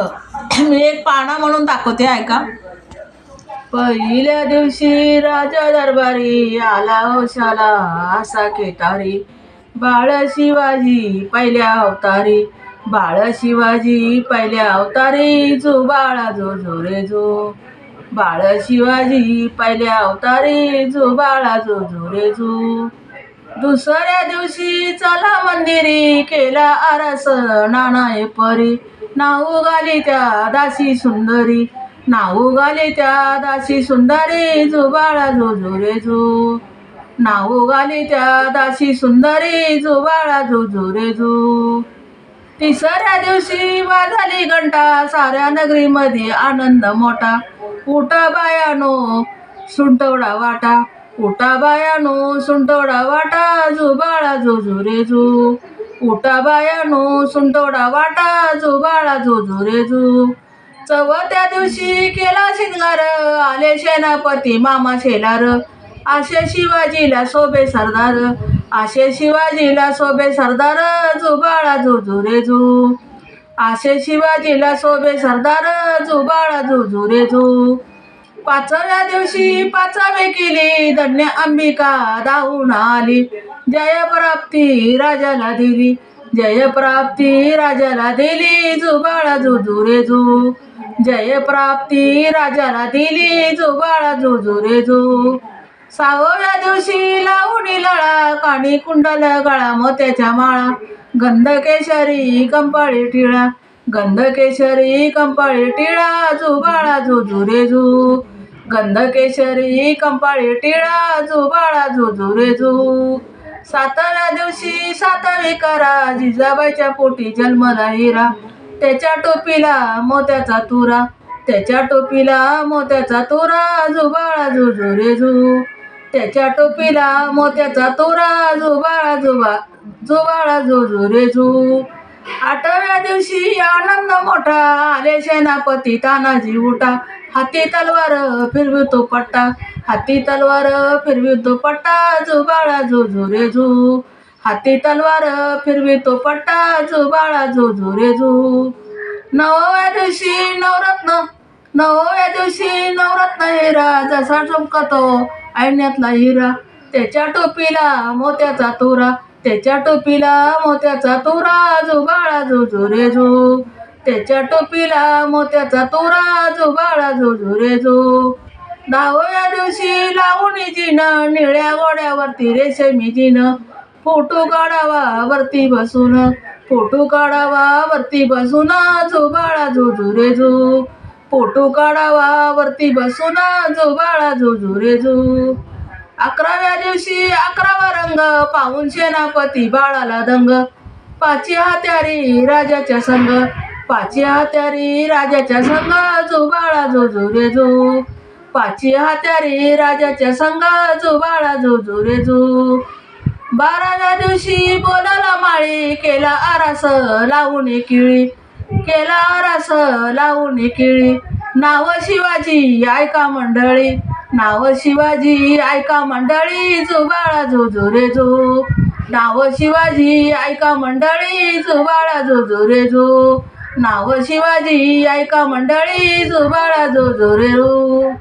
मी एक पाना म्हणून दाखवते ऐका. पहिल्या दिवशी राजा दरबारी आला हो ओशाला असा केतारी बाळ शिवाजी पहिल्या अवतारी. बाळ शिवाजी पहिल्या अवतारी जो बाळा जो जो रे जो. बाळ शिवाजी पहिल्या अवतारी जो बाळा जो जो रे जो. दुसऱ्या दिवशी चला मंदिरी केला आरस नाना परी. नाऊ गाली त्या दासी सुंदरी. नाऊ गाली त्या दासी सुंदरी जो बाळा जो जो रे जो. नाऊ गाली त्या दासी सुंदरी जो बाळा जो जो रे जो. तिसऱ्या दिवशी वाजली घंटा साऱ्या नगरीमध्ये आनंद मोठा. उठा बायानो सुंटवडा वाटा. उठा बायानो सुंटवडा वाटा जो बाळा जो जो रे जो. उठा बायानो सुंटोडा वाटा जो बाळा जो जो रे जो चौथ्या दिवशी केला शिंगार आले सेनापती मामा शेलार. आशे शिवाजीला सोबे सरदार आशे शिवाजीला सोबे सरदार जो बाळा जो जो रे जो आशे शिवाजीला सोबे सरदार जो बाळा जो जो रे जो पाचव्या दिवशी पाचावे केली. धन्य अंबिका धावून आली. जयप्राप्ती राजाला दिली. जयप्राप्ती राजाला दिली. जुबाळा जुजू जो रे जो. जयप्राप्ती राजाला दिली. जुबाळा जुजू जो रे जो. सहाव्या दिवशी लावणी लळा. काणी कुंडल गळा मोत्याच्या माळा. गंध केशरी कंपाळी टिळा. गंध केशरी कंपाळी टिळा. जुबाळा जुजू जो रे जू. गंधकेशरी कंपाळी टिळा जो बाळा जो रे जो सातव्या दिवशी सातवी करा जिजाबाईच्या पोटी जन्मला हिरा त्याच्या टोपीला मोत्याचा तुरा. त्याच्या टोपीला मोत्याचा तुरा जो बाळा जो रे जो त्याच्या टोपीला मोत्याचा तुरा जो बाळा जो बा जो जो रे जो आठव्या दिवशी आनंद मोठा आले सेनापती तानाजी उठा. हाती तलवार फिरवितो पट्टा. हाती तलवार फिरवितो पट्टा जो बाळा जो जो रे जो. हाती तलवार फिरवितो पट्टा जो बाळा जो जो रे जो. नवव्या दिवशी नवरत्न नवव्या दिवशी नवरत्न हिरा जसा चमकतो ऐण्यातला हिरा त्याच्या टोपीला मोत्याचा तुरा. त्याच्या टोपीला मोत्याचा तुरा जो बाळा जो जो रे जो. त्याच्या टोपीला मोत्याचा तुरा जो बाळा जो जो रे जो. दहाव्या दिवशी लावणी जिनं निळ्या गोड्यावरती रेशमी जिनं फोटो काढावा वरती बसून फोटो काढावा वरती बसून जो बाळा जो जो रे जो. फोटो काढावा वरती बसून जो बाळा जो जो रे जो. अकराव्या दिवशी अकरावा रंग पाहून सेनापती बाळाला दंग. पाची हात्यारी राजाच्या संग. पाची हात्यारी राजाच्या संग. जो बाळा जो जो रे जो. पाची हात्यारी राजाच्या संग. जो बाळा जो जो रे जो. बाराव्या दिवशी बोलाला माळी. केला आरास लावून किळी केला आरास लावून किळी नाव शिवाजी ऐका मंडळी. नाव शिवाजी ऐका मंडळी जो बाळा जो जो रे जो नाव शिवाजी ऐका मंडळी जो बाळा जो जो रे जो नाव शिवाजी ऐका मंडळी जो बाळा जो जो रे रो